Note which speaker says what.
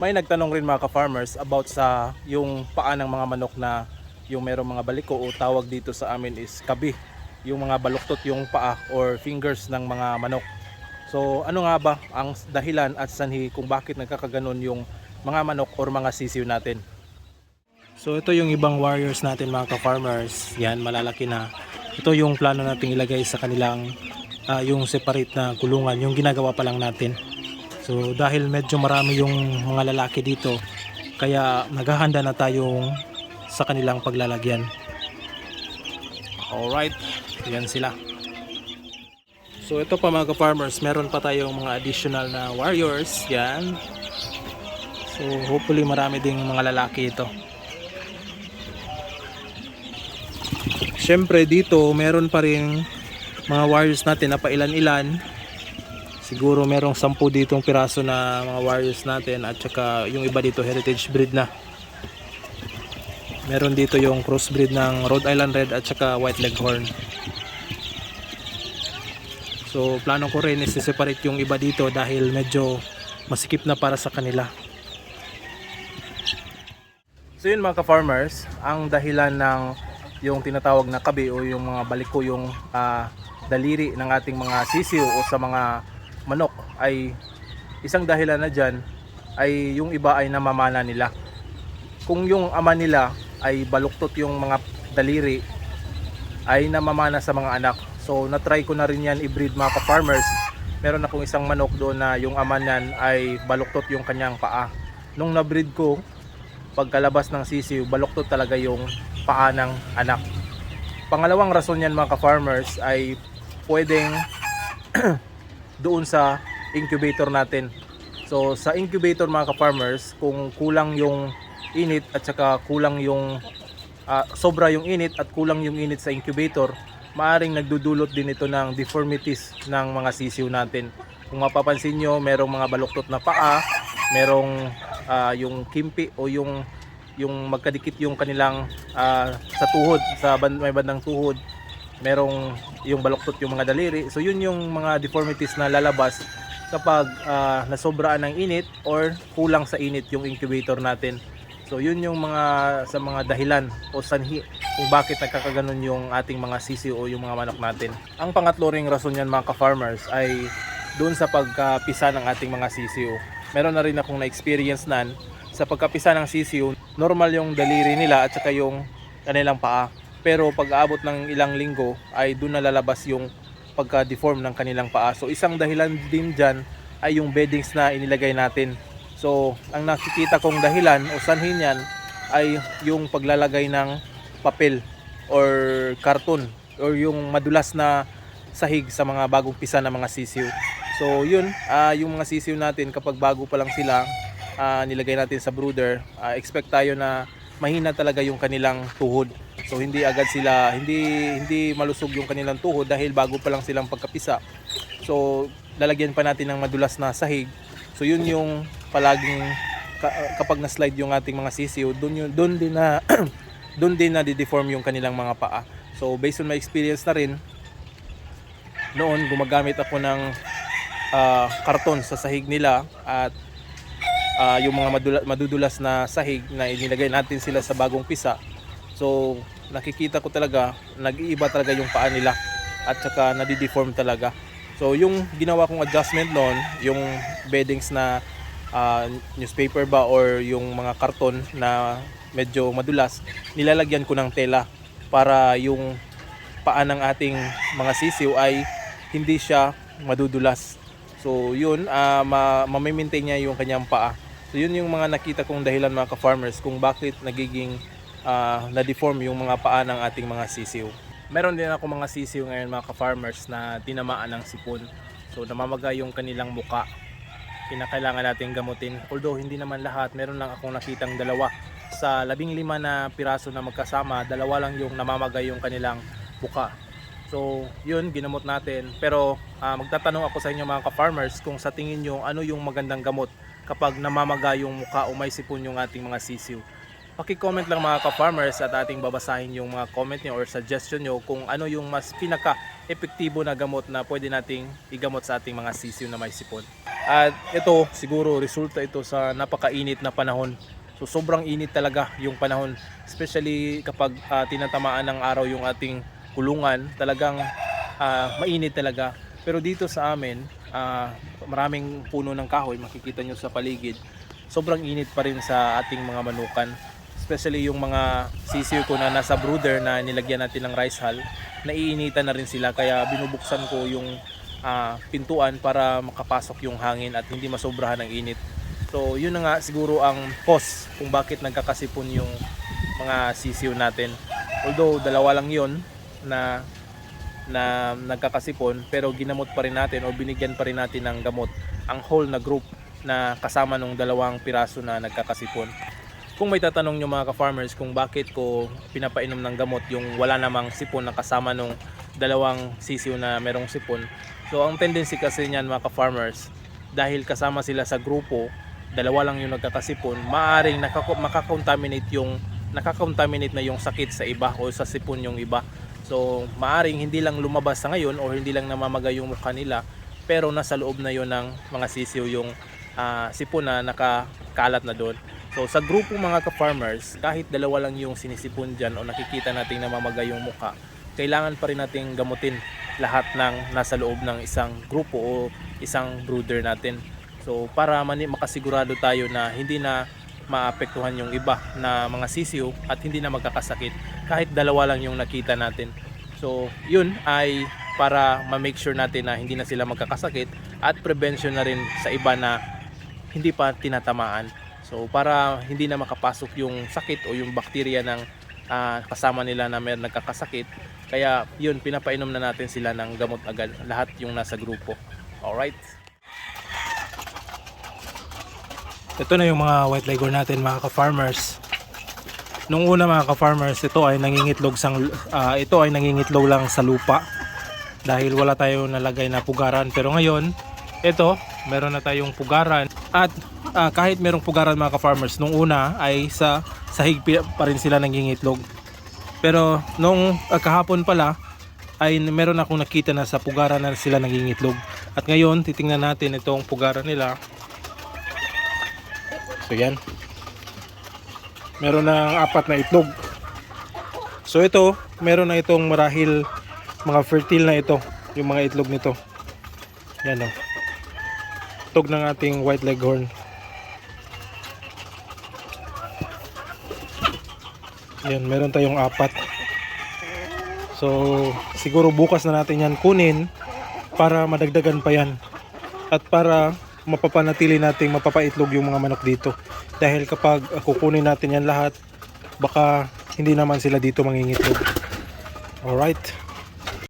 Speaker 1: May nagtanong rin mga ka-farmers about sa yung paa ng mga manok na yung merong mga baliko o tawag dito sa amin is kabi. Yung mga baluktot yung paa or fingers ng mga manok. So ano nga ba ang dahilan at sanhi kung bakit nagkakaganon yung mga manok or mga sisiw natin? So ito yung ibang warriors natin mga ka-farmers. Yan malalaki na. Ito yung plano nating ilagay sa kanilang ah, yung separate na kulungan. Yung ginagawa pa lang natin. So dahil medyo marami yung mga lalaki dito, kaya naghahanda na tayong sa kanilang paglalagyan. Alright, yan sila. So ito pa mga farmers meron pa tayong mga additional na warriors. Yan. So hopefully marami ding mga lalaki ito. Siyempre dito meron pa rin mga warriors natin na pailan-ilan siguro merong 10 ditong piraso na mga warriors natin at saka yung iba dito heritage breed na. Meron dito yung crossbreed ng Rhode Island Red at saka White Leghorn so plano ko rin is separate yung iba dito dahil medyo masikip na para sa kanila. So yun mga ka-farmers ang dahilan ng yung tinatawag na kabi o yung mga baliko yung ah, daliri ng ating mga sisiw o sa mga manok ay isang dahilan na dyan ay yung iba ay namamana nila. Kung yung ama nila ay baluktot yung mga daliri ay namamana sa mga anak. So na-try ko na rin yan i-breed mga ka-farmers. Meron akong isang manok doon na yung ama niyan ay baluktot yung kanyang paa. Nung na-breed ko, pagkalabas ng sisiw, baluktot talaga yung paa ng anak. Pangalawang rason yan mga ka-farmers ay pwedeng doon sa incubator natin. So sa incubator mga ka-farmers, kung kulang yung init at saka kulang yung ah, sobra yung init at kulang yung init sa incubator, maaring nagdudulot din ito ng deformities ng mga sisiw natin. Kung mapapansin nyo, merong mga baluktot na paa, merong ah, yung kimpi o yung yung magkadikit yung kanilang ah, sa tuhod, sa ban- may bandang tuhod, merong yung baluktot yung mga daliri. So yun yung mga deformities na lalabas kapag ah, nasobraan ng init or kulang sa init yung incubator natin. So yun yung mga sa mga dahilan o sanhi kung bakit nagkakaganon yung ating mga sisiw o yung mga manok natin. Ang pangatlo ring rason yan mga ka-farmers ay doon sa pagkapisa ng ating mga sisiw. Meron na rin akong na-experience nan sa pagkapisa ng sisiw, normal yung daliri nila at saka yung kanilang paa. Pero pag aabot ng ilang linggo ay doon nalalabas yung pagka-deform ng kanilang paa. So isang dahilan din dyan ay yung beddings na inilagay natin. So ang nakikita kong dahilan o sanhin yan ay yung paglalagay ng papel or karton or yung madulas na sahig sa mga bagong pisa ng mga sisiw. So yun, ah, yung mga sisiw natin kapag bago pa lang sila, ah, nilagay natin sa brooder, ah, expect tayo na mahina talaga yung kanilang tuhod. So hindi agad sila, hindi hindi malusog yung kanilang tuhod dahil bago pa lang silang pagkapisa. So lalagyan pa natin ng madulas na sahig. So yun yung palaging ka- kapag na-slide yung ating mga sisiw, doon yun, doon din na doon din na deform yung kanilang mga paa. So based on my experience na rin, noon gumagamit ako ng ah, karton sa sahig nila at ah, yung mga madula- madudulas na sahig na inilagay natin sila sa bagong pisa. So nakikita ko talaga nag-iiba talaga yung paa nila at saka nadideform talaga. So yung ginawa kong adjustment noon, yung beddings na ah, newspaper ba or yung mga karton na medyo madulas, nilalagyan ko ng tela para yung paa ng ating mga sisiw ay hindi siya madudulas. So yun, uh, ma mamimaintain niya yung kanyang paa. So yun yung mga nakita kong dahilan mga ka-farmers kung bakit nagiging ah, na-deform yung mga paa ng ating mga sisiw. Meron din ako mga sisiw ngayon mga ka-farmers na tinamaan ng sipon. So namamaga yung kanilang muka. Kinakailangan natin gamutin. Although hindi naman lahat, meron lang akong nakitang dalawa. Sa labing lima na piraso na magkasama, dalawa lang yung namamaga yung kanilang buka. So, yun, ginamot natin. Pero ah, magtatanong ako sa inyo mga ka-farmers kung sa tingin nyo ano yung magandang gamot kapag namamaga yung muka o may sipon yung ating mga sisiw. Paki-comment lang mga ka-farmers at ating babasahin yung mga comment nyo or suggestion nyo kung ano yung mas pinaka epektibo na gamot na pwede nating igamot sa ating mga sisiw na may sipon. At ito siguro resulta ito sa napakainit na panahon. So sobrang init talaga yung panahon, especially kapag ah, tinatamaan ng araw yung ating kulungan, talagang ah, mainit talaga. Pero dito sa amin, ah, maraming puno ng kahoy, makikita nyo sa paligid. Sobrang init pa rin sa ating mga manukan. Especially yung mga sisiw ko na nasa brooder na nilagyan natin ng rice hull, naiinitan na rin sila kaya binubuksan ko yung ah, pintuan para makapasok yung hangin at hindi masobrahan ng init. So yun na nga siguro ang cause kung bakit nagkakasipon yung mga sisiw natin. Although dalawa lang yon na na nagkakasipon pero ginamot pa rin natin o binigyan pa rin natin ng gamot ang whole na group na kasama nung dalawang piraso na nagkakasipon. Kung may tatanong nyo mga ka-farmers kung bakit ko pinapainom ng gamot yung wala namang sipon na kasama nung dalawang sisiw na merong sipon. So ang tendency kasi niyan mga ka-farmers dahil kasama sila sa grupo, dalawa lang yung nagkakasipon, maaring makakontaminate yung nakakontaminate na yung sakit sa iba o sa sipon yung iba. So maaring hindi lang lumabas sa ngayon o hindi lang namamagay yung mukha nila pero nasa loob na yon ng mga sisiw yung ah, sipon na nakakalat na doon. So sa grupo mga ka-farmers, kahit dalawa lang yung sinisipon dyan o nakikita nating namamagay yung mukha, kailangan pa rin nating gamutin lahat ng nasa loob ng isang grupo o isang brooder natin. So para mani makasigurado tayo na hindi na maapektuhan yung iba na mga sisiw at hindi na magkakasakit kahit dalawa lang yung nakita natin. So yun ay para ma-make sure natin na hindi na sila magkakasakit at prevention na rin sa iba na hindi pa tinatamaan. So para hindi na makapasok yung sakit o yung bakterya ng ah, kasama nila na may nagkakasakit. Kaya yun, pinapainom na natin sila ng gamot agad. Lahat yung nasa grupo. Alright? Ito na yung mga white leghorn natin mga ka-farmers. Nung una mga ka-farmers, ito ay nangingitlog sang ah, ito ay nangingitlog lang sa lupa dahil wala tayong nalagay na pugaran. Pero ngayon, ito, meron na tayong pugaran at ah, kahit merong pugaran mga ka-farmers, nung una ay sa sahig pa rin sila nangingitlog. Pero nung ah, kahapon pala ay meron akong nakita na sa pugaran na sila nangingitlog. At ngayon, titingnan natin itong pugaran nila. So yan. Meron na apat na itlog. So ito, meron na itong marahil mga fertile na ito, yung mga itlog nito. Yan o. Itlog ng ating white leghorn. Yan, meron tayong apat. So, siguro bukas na natin yan kunin para madagdagan pa yan. At para mapapanatili nating mapapaitlog yung mga manok dito. Dahil kapag kukunin natin yan lahat, baka hindi naman sila dito mangingitlog. Alright.